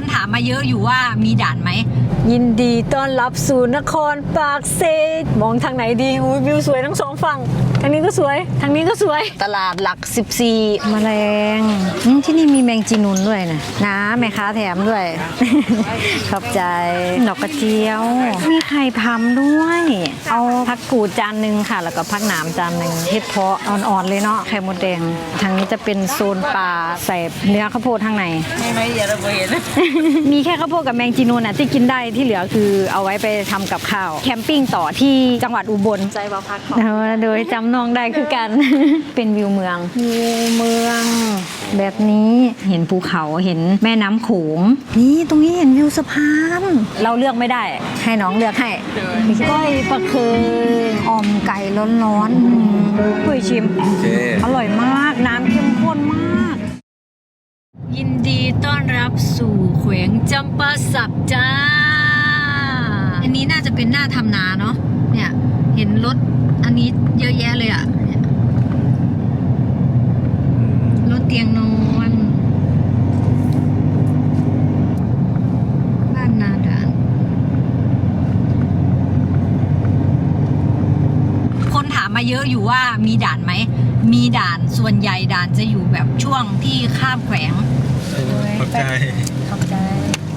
คนถามมาเยอะอยู่ว่ามีด่านไหม ยินดีต้อนรับสู่นครปากเซมองทางไหนดีอุ้ยวิวสวยทั้งสองฝั่งทางนี้ก็สวย ทางนี้ก็สวย ตลาดหลัก 14 แมลงอืมที่นี่มีแมงจีนูนด้วยนะนะแม่ค้าแถมด้วย ขอบใจดอกกระเจียว มีไข่พำด้วย เอาผักกูดจานหนึ่งค่ะ แล้วก็ผักหนามจานหนึ่งเห็ดเพาะอ่อนๆเลยเนาะไข่มดแดง ทางนี้จะเป็นโซนปลาใส่เนื้อข้าวโพดข้างในไม่ไม่อย่าระเบิดนะมีแค่ข้าวโพดกับแมงจีนูนน่ะที่กินได้ที่เหลือคือเอาไว้ไปทำกับข้าว แคมปิ้งต่อที่จังหวัดอุบลใจว่าพักเออโดยจำนองได้คือกัน เป็นวิวเมือง วิวเมือง แบบนี้เห็นภูเขาเห็นแม่น้ำโขงนี่ตรงนี้เห็นวิวสะพานเราเลือกไม่ได้ ให้น้องเลือกให้ก้อยปลาเคืองอ่อมไก่ร้อนๆอืมเฮ้ยชิม โอเค อร่อยมาก น้ำเข้มข้นมาก ยินดีต้อนรับสู่แขวงจำปาสักจ้า อันนี้น่าจะเป็นหน้าทำนาเนาะ เนี่ย เห็นรถอันนี้เยอะแยะเลยอะ่ะรถเตียงนอนนาดาน คนถา มมาเยอะอยู่ว่ามีด่านไหม มีด่านส่วนใหญ่ด่านจะอยู่แบบช่วงที่ข้ามแขวง ขอบใจ ขอบใจ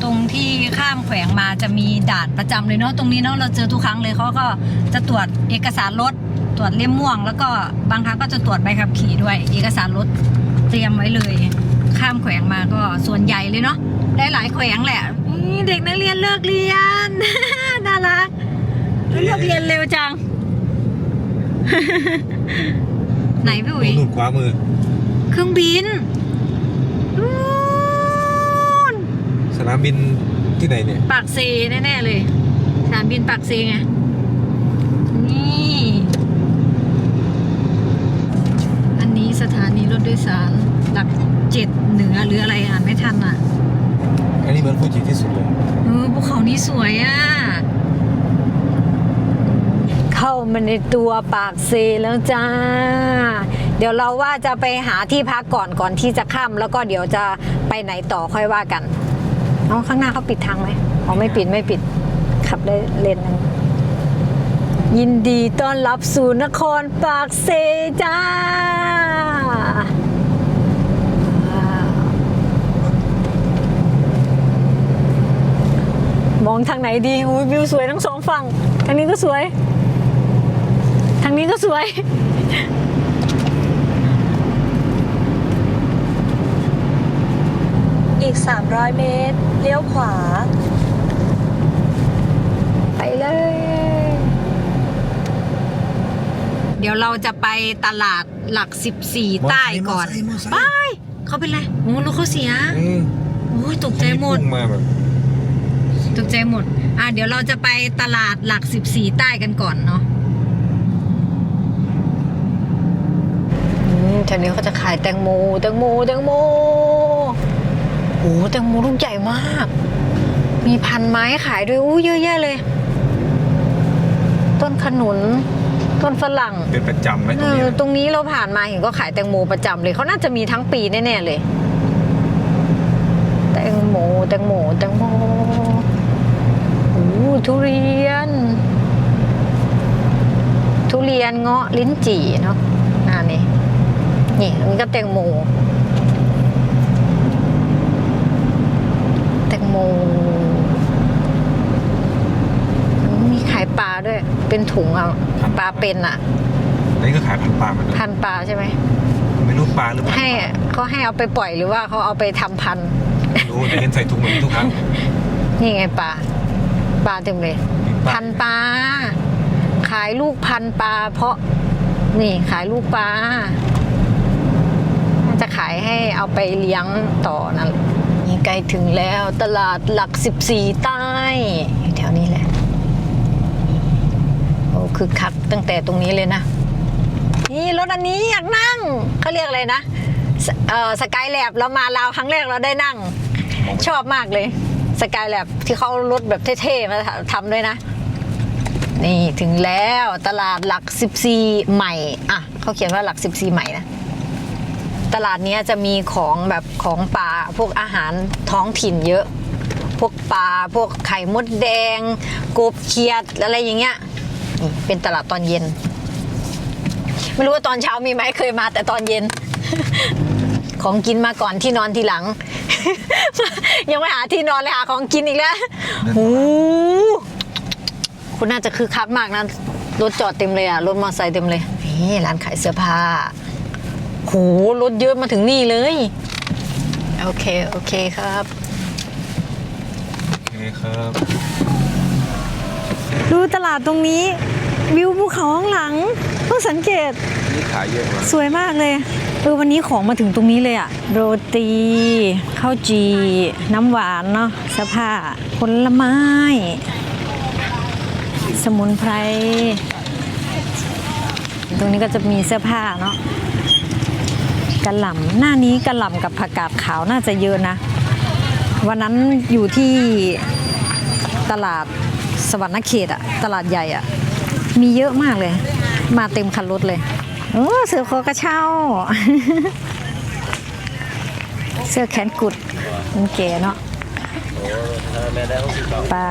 ตรงที่ข้ามแขวงมาจะมีด่านประจำเลยเนาะตรงนี้เนาะเราเจอทุกครั้งเลยเขาก็จะตรวจเอกสารรถตรวจเล่มม่วง แล้วก็บางครั้งก็จะตรวจใบขับขี่ด้วย เอกสารรถเตรียมไว้เลย ข้ามแขวงมาก็ส่วนใหญ่เลยเนาะได้หลายแขวงแหละอืมเด็กนักเรียนเลิกเรียน น่ารักเลิกเรียนเร็วจัง ไหนพี่อุ๋ยหนุนขวามือ เครื่องบินนู่นสนามบินที่ไหนเนี่ย ปากเซแน่ๆเลย สนามบินปากเซไง นี่ อันนี้สถานีรถโดยสารหลักเจ็ดเหนือหรืออะไรอ่านไม่ทันอะ อันนี้เหมือนฟูจิที่สุดเลยเออภูเขานี้สวยอะ เข้ามาใน ตัวปากเซแล้วจ้า เดี๋ยวเราว่าจะไปหาที่พักก่อนก่อนที่จะข้ามแล้วก็เดี๋ยวจะไปไหนต่อค่อยว่ากันเอาข้างหน้าเขาปิดทางไหมอ๋อไม่ปิดไม่ปิด ขับได้เลนหนึงยินดีต้อนรับสู่นครปากเซจ้ามองทางไหนดีอุ้ยวิวสวยทั้งสองฝั่งทางนี้ก็สวย ทางนี้ก็สวย อีก 300 เมตร เลี้ยวขวา ไปเลย เดี๋ยวเราจะไปตลาดหลัก 14 ใต้ก่อน มอไซค์มอไซค์ ไป เขาเป็นไรโอ้รถเขาเสีย อืมโอ้ยตกใจหมด พุ่งมาแบบตกใจหมด อะเดี๋ยวเราจะไปตลาดหลัก 14 ใต้กันก่อนเนาะ อืม แถวนี้เขาจะขายแตงโมแตงโมแตงโมโอ้แตงโมลูกใหญ่มาก มีพันไม้ขายด้วยอู้เยอะแยะเลย ต้นขนุน ต้นฝรั่งเป็นประจำไหมตเอรงอนี้ตรงนี้เราผ่านมาเห็นก็ขายแตงโมประจำเลยเขาน่าจะมีทั้งปีแน่ๆเลย แตงโมแตงโมแตงโมโอ้ทุเรียน ทุเรียนเงาะลิ้นจี่เนาะอ่านี่ นี่อันนี้ก็แตงโม แตงโม มีขายปลาด้วย เป็นถุงเอาปลาเป็นอะอันนี้ก็ขายพันปลาเหมือนกันพันปลาใช่ไหมไม่รู้ปลาหรือเปล่าให้เขาให้เอาไปปล่อยหรือว่าเขาเอาไปทำพันธุ์ไม่รู้แต่เห็นใส่ถุงเหมือนทุกครั้งนี่ไงปลาปลาเต็มเลยปลาพันปลาขายลูกพันปลาเพราะนี่ขายลูกปลาน่า จะขายให้เอาไปเลี้ยงต่อนั่นแหละนี่ใกล้ถึงแล้วตลาดหลัก 14 ใต้แถวนี้แหละโอ้คือคักตั้งแต่ตรงนี้เลยนะ นี่รถอันนี้อยากนั่งเขาเรียกอะไรนะสเออสกายแลบเรามาลาวครั้งแรกเราได้นั่ง ชอบมากเลยสกายแลบที่เขาเอารถแบบเท่ๆมาทำด้วยนะ นี่ถึงแล้วตลาดหลัก 14 ใหม่ อะเขาเขียนว่าหลัก 14 ใหม่นะ ตลาดเนี้ยจะมีของแบบของป่าพวกอาหารท้องถิ่นเยอะ พวกปลาพวกไข่มดแดงกบเขียดอะไรอย่างเงี้ยนี่เป็นตลาดตอนเย็น ไม่รู้ว่าตอนเช้ามีไหมเคยมาแต่ตอนเย็น ของกินมาก่อนที่นอนทีหลัง ยังไม่หาที่นอนเลยหาของกินอีกแล้วโอ้โหคุณน่าจะคือคักมากนะรถจอดเต็มเลยอะรถมอเตอร์ไซค์เต็มเลยนี่ร้านขายเสื้อผ้าโหรถเยอะมาถึงนี่เลย โอเค โอเคครับ โอเคครับ ดูตลาดตรงนี้ วิวภูเขาข้างหลังเพิ่งสังเกต นี่ขายเยอะมากสวยมากเลยเออวันนี้ของมาถึงตรงนี้เลยอะโรตีข้าวจี น้ำหวานเนาะเสื้อผ้าผลไม้ สมุนไพร ตรงนี้ก็จะมีเสื้อผ้าเนาะ กระหล่ำหน้านี้กระหล่ำกับผักกาดขาวน่าจะเยอะนะ วันนั้นอยู่ที่ตลาดสวรรณเขตอะตลาดใหญ่อะมีเยอะมากเลย มาเต็มคันรถเลยโอ้เสือคอกระเช้าเสื้อแขนกุดมันเก๋เนาะปลา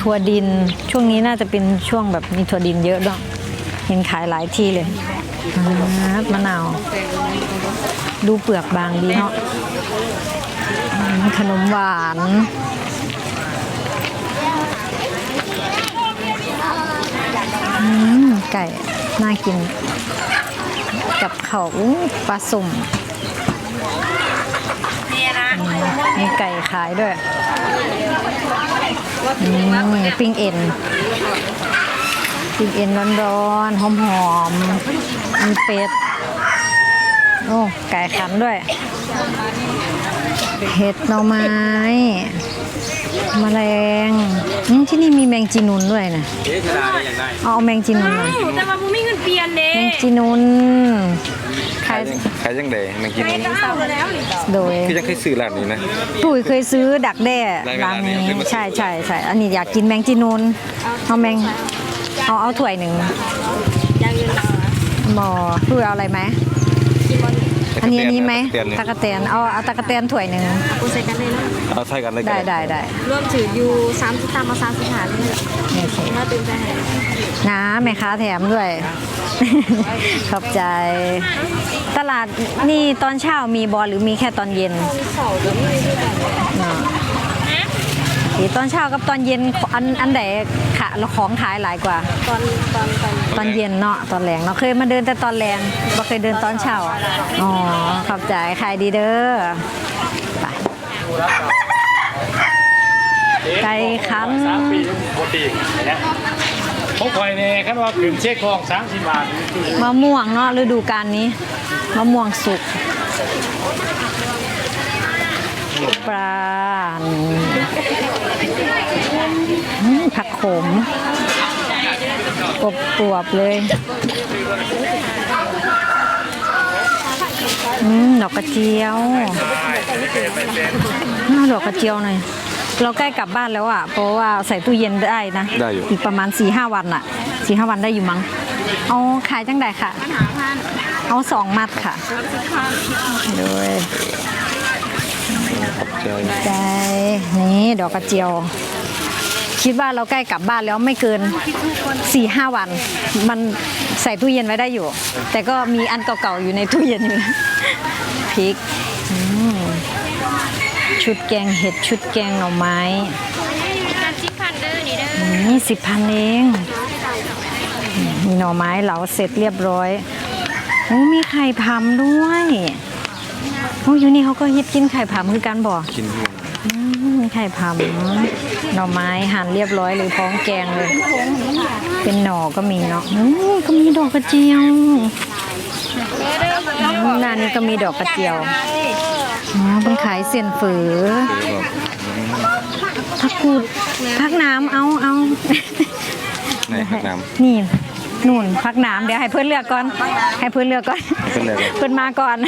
ถั่วดินช่วงนี้น่าจะเป็นช่วงแบบมีถั่วดินเยอะด้วยเห็นขายหลายที่เลย ครับมะนาว ดูเปลือกบางดีเนาะขนมหวานอืมไก่ น่ากิน กับเขาอู้ปลาสุ่มมีไก่ขายด้วยปิ้งเอ็น ปิ้งเอ็นร้อนๆหอมๆมีเป็ดโอ้ไก่ขันด้วย เห็ดหน่อไม้แมลงอืมที่นี่มีแมงจีนูนด้วยนะเอาเอาแมงจีนูนหน่อยแต่ว่าบุมีเงินเปลี่ยนเด้แมงจีนูนขายขายยังไงแมงกินนี่เศร้าแล้วนี่โดยคือยังเคยซื้อร้านนี้นะปุ๋ยเคยซื้อดักแด้ได้เวลาร้านนี้เนี่ยขึ้นมาใช่ใช่ใช่อันนี้อยากกินแมงจีนูนเอาแมง เอาเอาถ้วยหนึ่งยังเงินเราอะหมอปุ๋ยเอาอะไรไหมกินบอลอันนี้อันนี้ไหมเตียนเนี่ยตะกะแตนเอาเอาตะกะแตนถ้วยหนึ่งกูใส่กันเลยนะเอาใส่กันเลยได้ได้ได้รวมถืออยู่สามสิบตามมาสามสิบหาเลยโอเคมาตื่นใจให้นะแม่ค้าแถมด้วย ขอบใจ ตลาดนี่ตอนเช้ามีบอลหรือมีแค่ตอนเย็นเสาก็มีด้วยกันอ่าอี ตอนเช้ากับตอนเย็นอันอันไหนขะของขายหลายกว่า ตอนตอนตอนตอนเย็นเนาะตอนแรงเนาะเคยมาเดินแต่ตอนแรงบ่เคยเดินตอนเช้าอ๋อขอบใจขายดีเด้อไปไก่คันสามปีปกติเนี่ยผมคอยเนี่ยคันว่าขึ้นเช็คของสามสิบบาทมะม่วงเนาะฤดูกาลนี้มะม่วงสุก ปลาอืมผักโขมกบปวบๆเลยอืมดอกกระเจียวน่าดอกกระเจียวหน่อย เราใกล้กลับบ้านแล้วอะ เพราะว่าใส่ตู้เย็นได้นะ ได้อยู่ อีกประมาณ4ีหวันอะสี่ห้าวันได้อยู่มั้ง เอาขายจังใดค่ะ เอาสองมัดค่ะโดย ใช่นี่ดอกกระเจียว คิดว่าเราใกล้กลับบ้านแล้วไม่เกิน4ี่ห้าวัน มันใส่ตู้เย็นไว้ได้อยู่ แต่ก็มีอันเก่าๆอยู่ในตู้เย็นอยู่นะพริกอืมชุดแกงเห็ดชุดแกงหน่อไม้การจิ้มพันเดอร์นี่เด้อนี่สิบพันเองมีหน่อไม้เหลาเสร็จเรียบร้อยโอ้มีไข่พำด้วย โอ้อยู่นี่เขาก็ฮิตกินไข่พำคือกันบ่กินที่อืมมีไข่พำหน่อไม้หั่นเรียบร้อยเลยพร้อมแกงเลย เป็นหน่อก็มีเนาะอู้ก็มีดอกกระเจียวอืมร้านนี้ก็มีดอกกระเจียวอ๋อเป็นขายเสียนฝือผักกูดผักน้ำเอาเอาไหนครับน้นี่ นู่นพักน้ำเดี๋ยวให้เพื่อนเลือกก่อน ให้เพื่อนเลือกก่อน ให้เพื่อนเลือกก่อน เพื่อนมาก่อนำ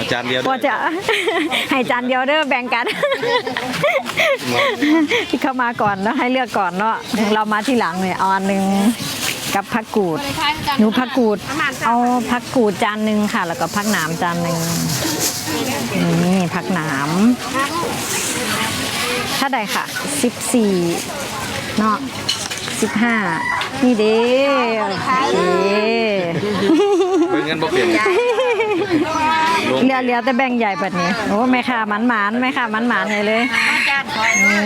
อาจารย์เดียวพอจะให้จานเดียวเด้อแบ่งกันที่เข้ามาก่อนแล้วให้เลือกก่อนเนาะเรามาที่หลังเนี่ยเอาอันหนึ่งกับผักกูดหนูผักกูด เอาผักกูดจานหนึ่งค่ะ แล้วก็ผักหนามจานหนึ่งนี่ผักหนามถ้าใดค่ะสิบสี่เนาะ สิบห้านี่เด้โอเคเป็นเงินบ่เปลี่ยนลงเหลือเหลือแต่แบ่งใหญ่แบบนี้โอ้แม่ค่ะหมันหมันๆแม่ค่ะหมันหมันๆใหญ่เลย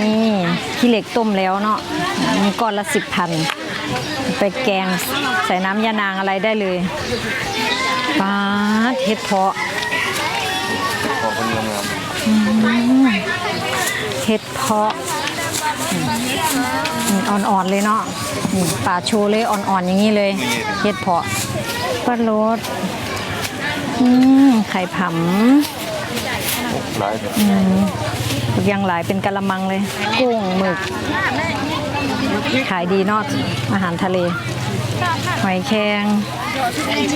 นี่ขี้เหล็กต้มแล้วเนาะมีก้อนละสิบพันไปแกงใส่น้ำยานางอะไรได้เลยป้าดเห็ดเพาะของคนงามเห็ดเพาะ อืมอ่อนๆเลยเนาะอืมป่าโชว์เลยอ่อนๆอย่างนี้เลยเห็ดเพาะปลาโรดอืมไข่ผำหลายแต่ยังหลายเป็นกะละมังเลย กุ้งหมึก ขายดีเนอกอาหารทะเลหอยแครง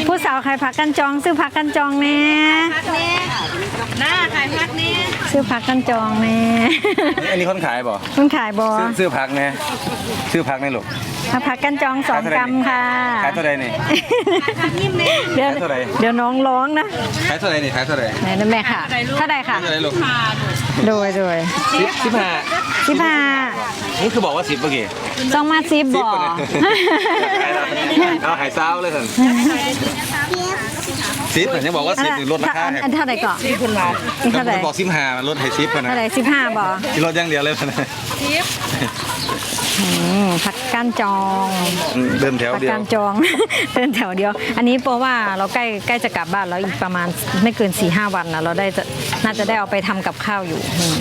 ผู้สาวขายผักกันจอง ซื้อผักกันจองแน่หน้าขายพักนี้ ซื้อผักกันจองแน่อันนี้คนขายบ่คุณขายบอซื้อซื้อพักแน่ซื้อพักในลูกถ้าผักกันจองสองกรัมค่ะขายเท่าไหร่นี่เดี๋ยวขายเท่าไหร่เดี๋ยวน้องร้องนะขายเท่าไหร่นี่ขายเท่าไหร่ไหนนะแม่ค่ะเท่าไหร่ค่ะเท่าไหร่ลูกโดยโดยสิบสิบห้าสิบห้านี่คือบอกว่าสิบเมื่อกี้ต้องมาซิบสิบ่บก่อนนะเอาหายเศร้าเลยท่านสิ บแต่ยังบอกว่าสิบลดราคาอันอันเท่าไหร่ก่อนอีกแล้เท่าวไหร่บอกสิบห้ามันลดให้สิบก่อนนะเท่าไหร่สิบห้าบ่ที่ลดอย่างเดียวเลยท่านอืมผักก้านจองเดินแถวผักเดียวก้านจองเดินแถวเดียว อันนี้เพราะว่าเราใกล้ใกล้จะกลับบ้านแล้วอีกประมาณไม่เกิน4ี่ห้าวันนะเราได้จะน่าจะได้เอาไปทำกับข้าวอยู่อืม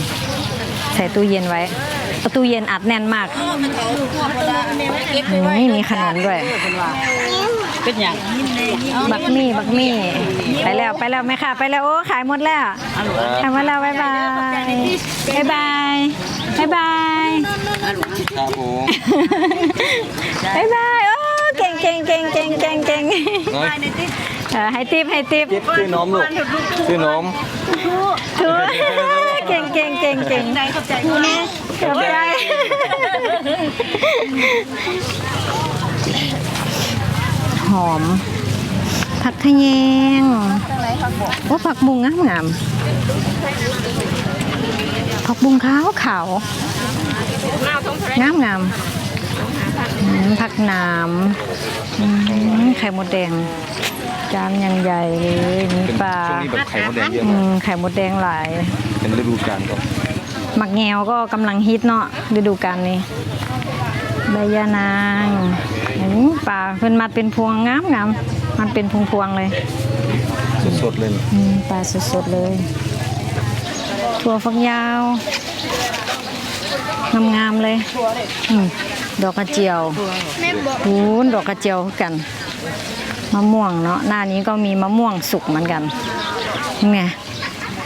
ใส่ตู้เย็นไว้ประตูเย็นอัดแน่นมากอืมมีขนมด้วย เป็นอย่างบักมี่บักมี่ไปแล้วไปแล้วแม่ค่ะ ไปแล้วโอ้ขายหมดแล้วขายหมดแล้วบ๊ายบายบ๊ายบายบ๊ายบายครับผมบ๊ายบายโอ้เก่งเก่งเก่งเก่งเก่งเก่งน้อยเออให้ติปให้ติปจิ๊บซื้อน้มลูกซื้อน้มถูเก่งเก่งเก่งเก่งขอบใจขอบใจ หอม ผักขะแยงโอ้ผักบุงงามงามผักบุงขาวขาวงามงามอืมผักหนามอืมไข่มดแดง จานยังใหญ่เลยมีเป็นปลาช่วงนี้แบบไข่มดแดงเยอะอืมากมไข่มดแดงหลาย เป็นฤดูกาลก็หมักแงวก็กำลังฮิตเนาะฤดูกาลนี้ใบยานางอืม ปลาเพิ่นมัดเป็นพวงงามงามมันเป็นพวงพวงๆเลย สดๆเลยอืมปลาสดๆเลย ถั่วฝักยาวงามๆเลยอืมดอกกระเจียวหูนดอกกระเจียวคือกันมะม่วงเนาะหน้านี้ก็มีมะม่วงสุกเหมือนกันนี่ไง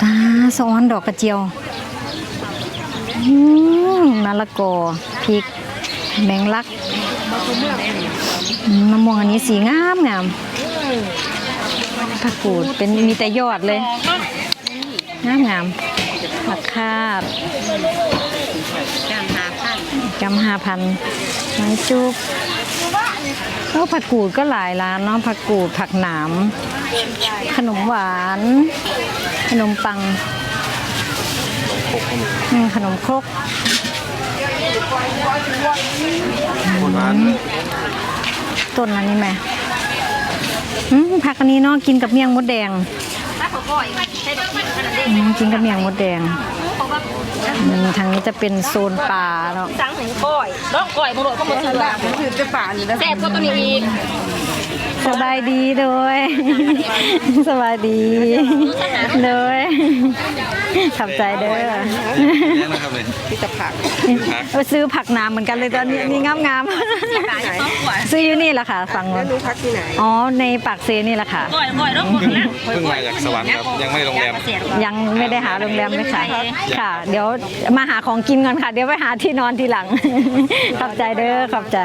ตาซ้อนดอกกระเจียวอืมมะละกอพริก แมงลักมะม่วงอันนี้สีงามงามผักกูดเป็นมีแต่ยอดเลย งามงามผักคาดกำห้าพันไม้จุกแล้วผักกูดก็หลายร้านเนาะผักกูดผักหนามขนมหวาน ขนมปังขนมครก ต้นอันนี้ไหมอืมผักอันนี้เนาะกินกับเมี่ยงมดแดงอืมกินกับเมี่ยงมดแดงอืมทางนี้จะเป็นโซนป่าเนาะสั่งถึงก้อยดอกก้อยบ่โดดก็บ่ซื้อละคือจะป่านี่แซ่บกว่าตัวนี้อีก สบายดีด้วยสบายดีเลยขับใจเด้อนี่นะครับเลยไปซื้อผักน้ำเหมือนกันเลยตอนนี้นี่งามงามๆซื้ออยู่นี่แหละค่ะฟังว่ารู้พักที่ไหนอ๋อในปากเซนี่แหละค่ะก่อยก่อยต้องเพิ่งเพิ่งมาจากสวรรค์ครับยังไม่โรงแรมยังไม่ได้หาโรงแรมเลยค่ะค่ะ เดี๋ยวมาหาของกินก่อนค่ะ เดี๋ยวไปหาที่นอนทีหลังขอบใจเด้อขอบใจ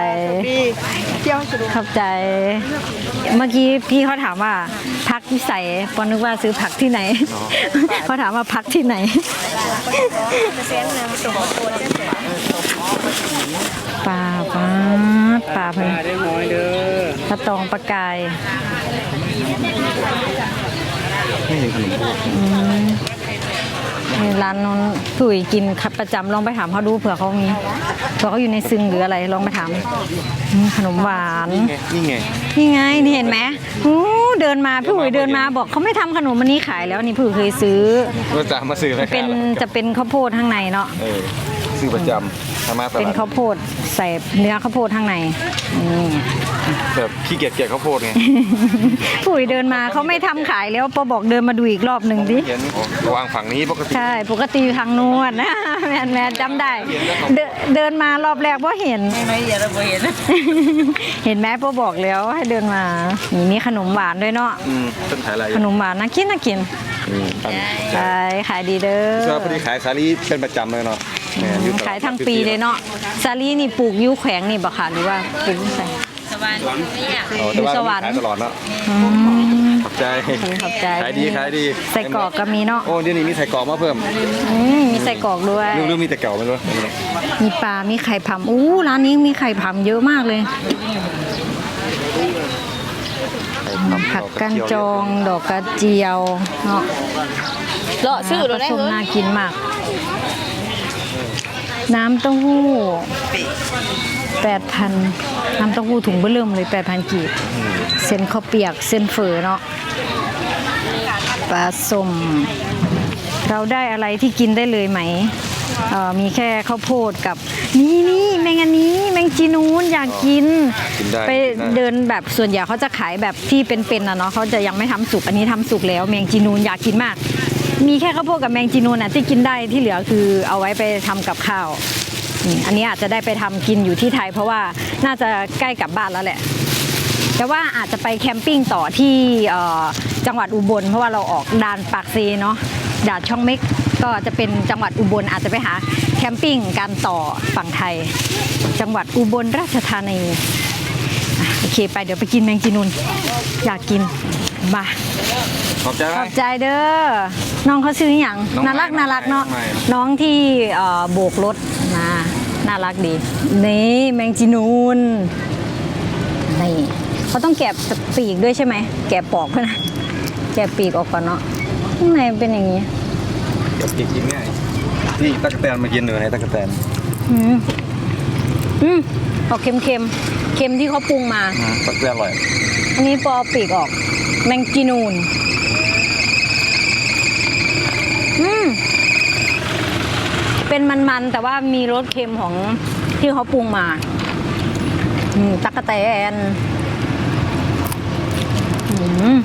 เที่ยวสนุกขอบใจเมื่อกี้พี่เขาถามว่าพักที่ใส่ปอนึกว่าซื้อผักที่ไหนเขาถามว่าพักที่ไหนปลาปลาปลาเพิ่นได้หอยเด้อปลาตองปลากายไม่เห็นขนมพวกอื มร้านนู้นผู้ยกินประจำลองไปถามเขาดูเผื่อเขามีเผื่อเขาอยู่ในซึงหรืออะไรลองไปถามอืมขนมหวานนี่ไงนี่ไงนี่เห็นไหมอู้เดินมาพี่อุ๋ยเดินมาบอกเขาไม่ทำขนมอันนี้ขายแล้วนี่พี่อุ๋ยเคยซื้อก็จะมาซื้อไหมเป็นจะเป็นข้าวโพดข้างในเนาะเออ ซื้อประจำทำมาตเป็นลาดข้าวโพดใส่เนื้อข้าวโพดข้างในนี่แบบขี้เกียจเกียจข้าวโพดไงพี่อุ๋ยเดินมาเขาไม่ทำขายแล้วปอบอกเดินมาดูอีกรอบหนึ่งดิเห็นวางฝั่งนี้ปกติใช่ปกติอยู่ทางนู้นนะแมนแมนจำได้เดินเดินมารอบแรกว่าเห็นไม่อย่าเราเห็นเห็นไหมปอบอกแล้วให้เดินมานี่มีขนมหวานด้วยเนาะอืมต้นขายอะไรอขยู่นมหวานน่ากินน่ากิน อืมปันใช่ขายดีเด้อชอบพอดีขายสาลีเป็นประจำเลยเนาะแหม่อตลดขายทั้งปีเลยเนาะซาลี่นี่ปลูกอยูแขวงนี่บ่ค่ะหรือว่าปลูกที่ไหนสวรรค์เนี่ยอ๋อแต่ว่าอยู่สวรรค์ ขายตลอดเนาะอืมขอบใจขอบใจขายดีขายดีใส่กรอกก็มีเนาะโอ้เดี๋ยวนี้มีใส่กรอกมาเพิ่มอืมมีใส่กรอกด้วยเรื่องเรื่องมีแต่เก่าไม่รู้มีปลา มีไข่ผำอู้ร้านนี้มีไข่ผำเยอะมากเลย ผักกันจองดอกกระเจียวเนาะเลาะชื่อเราได้ผสมเฮ้ยน่ากินมาก น้ำเต้าหู้แปดพันน้ำเต้าหู้ถุงเบื้อเริ่มเลยแปดพันกีบเส้นข้าวเปียกเส้นเฝอเนาะปลาส้มเราได้อะไรที่กินได้เลยไหมเอ่อมีแค่ข้าวโพดกับ นี่นี่แมงอันนี้ แมงจีนูนอยากกิน กินได้ไปกินได้ เดินแบบส่วนใหญ่เขาจะขายแบบที่เป็นๆนะเนาะเขาจะยังไม่ทำสุกอันนี้ทำสุกแล้ว แมงจีนูนอยากกินมาก มีแค่ข้าวโพดกับแมงจีนูนน่ะที่กินได้ที่เหลือคือเอาไว้ไปทำกับข้าวอืมอันนี้อาจจะได้ไปทำกินอยู่ที่ไทย เพราะว่าน่าจะใกล้กลับบ้านแล้วแหละ แต่ว่าอาจจะไปแคมปิ้งต่อที่เอ่อจังหวัดอุบลเพราะว่าเราออกด่านปากซีเนาะด่านช่องเม็ก ก็จะเป็นจังหวัดอุบลอาจจะไปหาแคมปิ้งการต่อฝั่งไทย จังหวัดอุบลราชธานีอะโอเคไปเดี๋ยวไปกินแมงจีนูนอยากกินมาขอบใจขมาอกบใจเด้อน้องเขาซื้ออหย่างน้องน่ารักใหม่น่ารักเนาะน้องใหม่น้องที่เอ่อโบกรถมาน่ารักดีนี่แมงจีนูนนี่เขาต้องแกะปีกด้วยใช่ไหมแกะปอกด้วยนะแกะปีกออกก่อนเนาะข้างในเป็นอย่างนี้ กับกินกินง่ายนี่ตะกแตนมากินหนึ่งให้ตะกแตนอืมอืมออกเค็มเค็มๆเค็มที่เขาปรุงมา อืมตะกแตนอร่อยอันนี้ปอปีกออก แมงจีนูน อืม เป็นมันๆ แต่ว่ามีรสเค็มของที่เขาปรุงมา อืมตักกะแตนอืม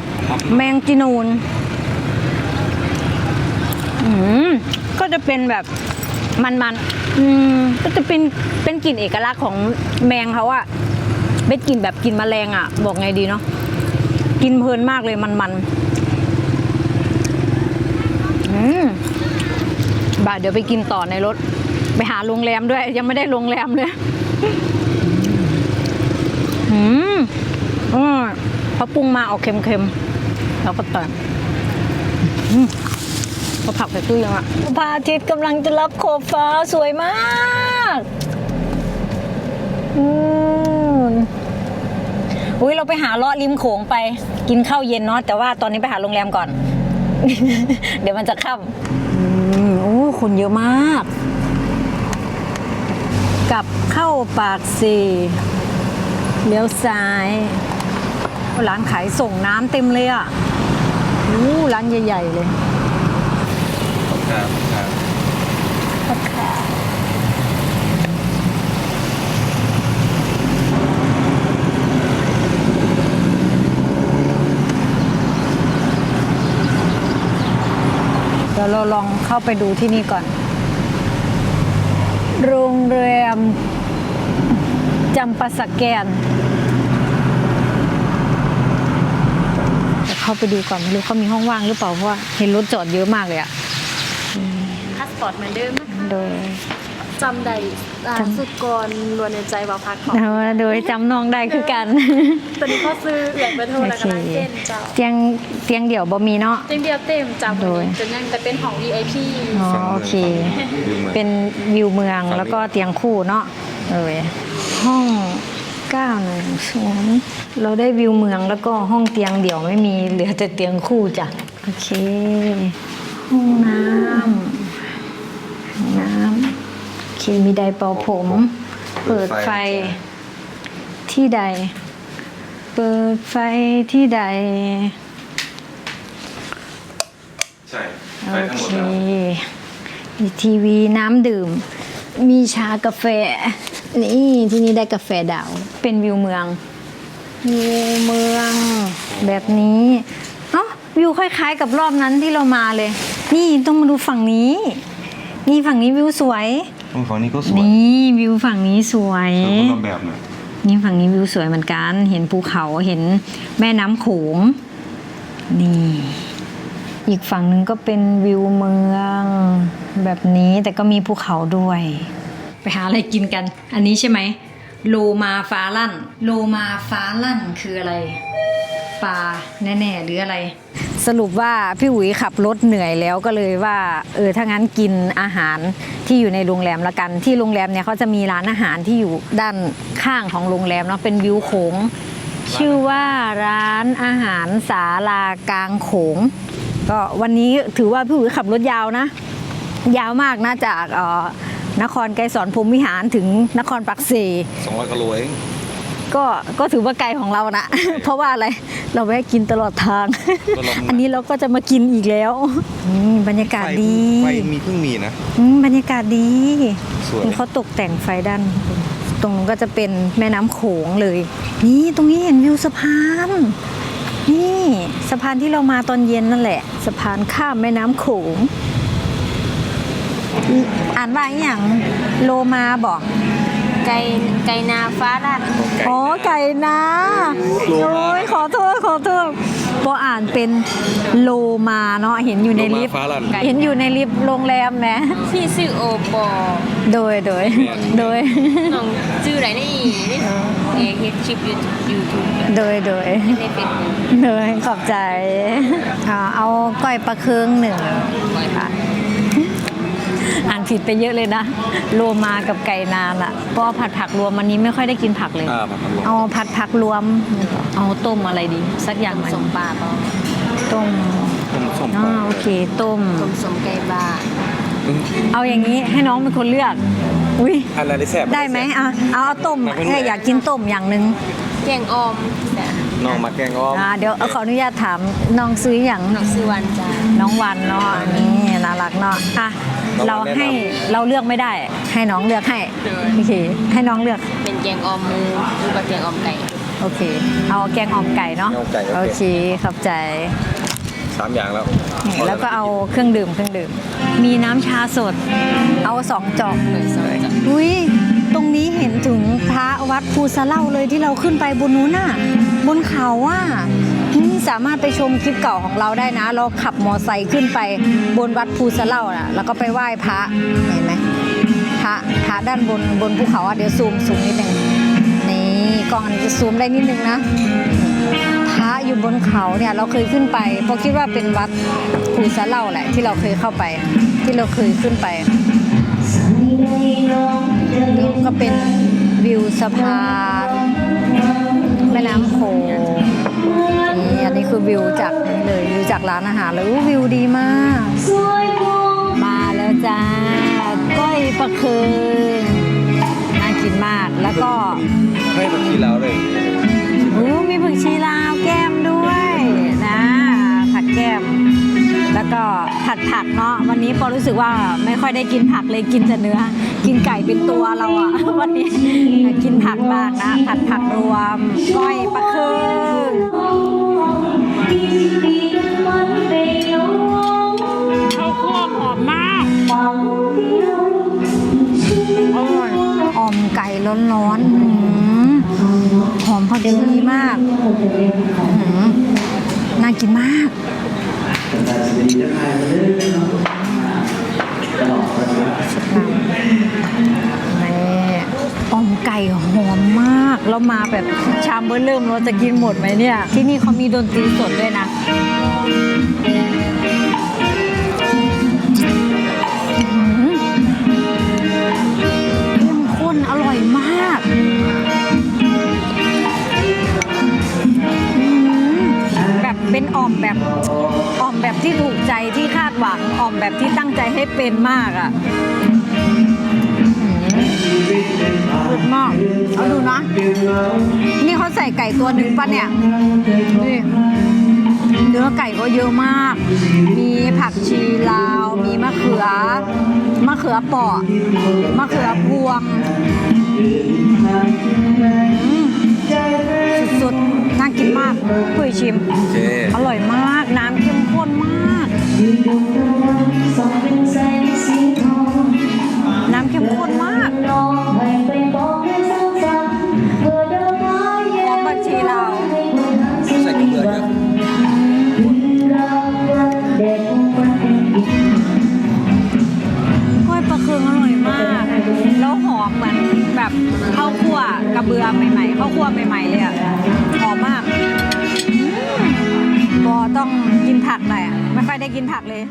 แมงจีนูนอืม ก็จะเป็นแบบมันๆอืมก็จะเป็นเป็นกลิ่นเอกลักษณ์ของแมงเขาอะเป็นกลิ่นแบบกลิ่นแมลงอะบอกไงดีเนาะกินเพลินมากเลยมันๆอืมบ่าเดี๋ยวไปกินต่อในรถ ไปหาโรงแรมด้วย ยังไม่ได้โรงแรมเลยอืมอืมเขาปรุงมาออกเค็มๆแล้วก็เติมอืม เขาผักใส่ตู้ยังอะพระอาทิตย์กำลังจะรับขอบฟ้าสวยมากอืมอุ้ยเราไปหาเลาะริมโขงไป กินข้าวเย็นเนาะแต่ว่าตอนนี้ไปหาโรงแรมก่อน เดี๋ยวมันจะค่ำอืมโอ้คนเยอะมาก กลับเข้าปากซีเลี้ยวซ้ายร้านขายส่งน้ำเต็มเลยอะ อู้ร้านใหญ่ ๆ เลย ครับครับเดี๋ยวเราลองเข้าไปดูที่นี่ก่อน โรงแรมจำปาสแกนเข้าไปดูก่อนไม่รู้เขามีห้องว่างหรือเปล่า เพราะว่าเห็นรถจอดเยอะมากเลยอะ อร์ตเหมือนเดิมนะคะโดย จำได้อ่าสุดกรลวนในใจว่าพักของโดยจำน้องได้คือกัน ตอนนี้ก็ซื้อเหลืองไปโทรโอแล้วเคก็ร้านเต้นเจ้าเตียงเตียงเดี่ยวบ่มีเนาะ เต็มเดียวเต็มจ้าโดยจะยังแต่เป็นของ VIP อ๋อโอเคเป็นวิวเมืองแล้วก็เตียงคู่เนาะเอยห้อง910เราได้วิวเมืองแล้วก็ห้องเตียงเดี่ยวไม่มีเหลือแต่เตียงคู่จ้ะโอเค ห้องน้ำ เคมีไดร์เป่าผม เปิดไฟที่ใด เปิดไฟที่ใด ใช่โอไปทั้งหมเคดแล้วมีทีวีน้ำดื่ม มีชากาแฟ นี่ที่นี่ได้กาแฟดาว เป็นวิวเมืองวิวเมือง แบบนี้เอ้าวิวคล้ายๆกับรอบนั้นที่เรามาเลย นี่ต้องมาดูฝั่งนี้ นี่ฝั่งนี้วิวสวยฝั่งนี้ก็สวยนี่วิวฝั่งนี้สวย สวยคนละแบบน่ะนี่ฝั่งนี้วิวสวยเหมือนกัน เห็นภูเขาเห็นแม่น้ำโขงนี่อีกฝั่งหนึ่งก็เป็นวิวเมืองแบบนี้แต่ก็มีภูเขาด้วย ไปหาอะไรกินกัน อันนี้ใช่ไหม โลมาฟ้าลั่น โลมาฟ้าลั่นคืออะไรปลาแน่ๆหรืออะไร สรุปว่าพี่อุ๋ยขับรถเหนื่อยแล้วก็เลยว่าเออถ้างั้นกินอาหารที่อยู่ในโรงแรมละกัน ที่โรงแรมเนี่ยเขาจะมีร้านอาหารที่อยู่ด้านข้างของโรงแรมเนาะเป็นวิวโขงชื่อว่าร้านอาหารสาลากลางโขงก็วันนี้ถือว่าพี่อุ๋ยขับรถยาวนะ ยาวมากนะจากเอ่อ นครไกรสอนพรหมวิหารถึงนครปักเซสองร้อยกิโลเองก็ก็ถือว่าไกลของเรานะ เพราะว่าอะไรเราแวะกินตลอดทางตลอดอันนี้เราก็จะมากินอีกแล้วนี่บรรยากาศดีไฟมีเพิ่งมีนะอืมบรรยากาศดีสวยนี่เขาตกแต่งไฟด้านบนตรงนู้นก็จะเป็นแม่น้ำโขงเลย นี่ตรงนี้เห็นวิวสะพานนี่สะพานที่เรามาตอนเย็นนั่นแหละ สะพานข้ามแม่น้ำโขง อ่านว่าอหย่างโลมาบอกไก่ไก่นาฟ้าลั่นอ๋อไก่นะโลมาโอ้ยขอโทษขอโทษพออ่านเป็นโลมาเนาะเห็นอยู่ในลิฟต์โลมาฟ้าลั่นเห็นอยู่ในลิฟต์โรงแรมไหมพี่ชื่อโอปอโดยโดยโดยน้องชื่ออะไรนี่นี่เอเฮ็ดคลิปยูทูบยูทูบโดยโดยในเฟซบุ๊กโดยขอบใจอ่าเอาก้อยปลาเคืองหนึ่งค่ะ อ่านผิดไปเยอะเลยนะโลมากับไก่นานอะเพราะว่าผัดผักรวมวันนี้ไม่ค่อยได้กินผักเลย อ่าผัดผักรวม เอาผัดผักรวม เอาต้มอะไรดี สักอย่างหนึ่งสมปลาปอต้มต้มส้มอ๋อโอเค ต้ม ต้มสมไก่บ้าเอาอย่างนี้ให้น้องเป็นคนเลือกอุ้ยอันนั้นได้แซ่บได้ไหมอะเอาเอาต้มมันเป็นแค่อยากกินต้มอย่างหนึ่งแกงออมจ้ะน้องมาแกงอ้อมอ่าเดี๋ยวเอาขออนุญาตถามน้องซื้ออย่างน้องซื้อวันจ้าน้องวันเนาะนี่น่ารักเนาะอะ เราให้เราเลือกไม่ได้ ให้น้องเลือกให้โอเคให้น้องเลือกเป็นแกงออมหมูหรือว่าแกงออมไก่โอเค เอาแกงอ่อมไก่เนาะแกงอ่อมไก่โอโอเค เคขอบใจ สามอย่างแล้วนี่แล้วก็เอาเครื่องดื่มเครื่องดื่ม มีน้ำชาสด เอาสองจอกเลยสองจ้ะอุ้ย ตรงนี้เห็นถึงพระวัดภูสะเล่าเลยที่เราขึ้นไปบนนู้นน่ะ บนเขาอะนี่ สามารถไปชมคลิปเก่าของเราได้นะ เราขับมอไซค์ขึ้นไปบนวัดภูสะเล่านะแล้วก็ไปไหว้พระเห็นไหมพระพระด้านบนบนภูเขาอะเดี๋ยวซูมสูงนิดนึงนี่กล้องอันจะซูมได้นิดนึงนะพระอยู่บนเขาเนี่ยเราเคยขึ้นไปเพราะคิดว่าเป็นวัดภูสะเล่าแหละ ที่เราเคยเข้าไป ที่เราเคยขึ้นไปนี่ก็เป็นวิวสะพาน วิวจากนี่เลยวิวจากร้านอาหารเลยอู้วิวดีมาก มาแล้วจ้าก้อยปลาเคืองน่ากินมากแล้วก็ให้ผักชีลาวเลยอู้มีผักชีลาวแก้มด้วยนะผัดแก้ม แล้วก็ผัดผักเนาะวันนี้ปอรู้สึกว่าไม่ค่อยได้กินผักเลยกินแต่เนื้อ กินไก่เป็นตัวเราอะวันนี้กินผักมากนะผัดผักรวมก้อยปลาเคือ มไก่ร้อนๆอื้อหือหอมพอดีมากอื้อหือน่ากินมากนี่อ่อมไก่หอมมาก แล้วมาแบบชามเบอร์เริ่มเราจะกินหมดไหมเนี่ย ที่นี่เขามีดนตรีสดด้วยนะ แบบอ่อมแบบที่ถูกใจที่คาดหวังอ่อมแบบที่ตั้งใจให้เป็นมากอะสุดมากเอาดูนะ นี่เขาใส่ไก่ตัวหนึ่งปะเนี่ยนี่เนื้อไก่ก็เยอะมาก มีผักชีลาว มีมะเขือ มะเขือเปราะ มะเขือพวง สุดๆ น่ากินมากคุยชิม โอเคอร่อยมาก น้ำเข้มข้นมาก น้ำเข้มข้นมากหอมผักชีลาวใส่กระเบือเยอะกล้วยปลาเคืองอร่อยมาก แล้วหอมเหมือนแบบข้าวคั่วกระเบือใหม่ๆข้าวคั่วใหม่ๆเลยอะ ต้องกินผักหน่อยอะไม่ค่อยได้กินผักเลย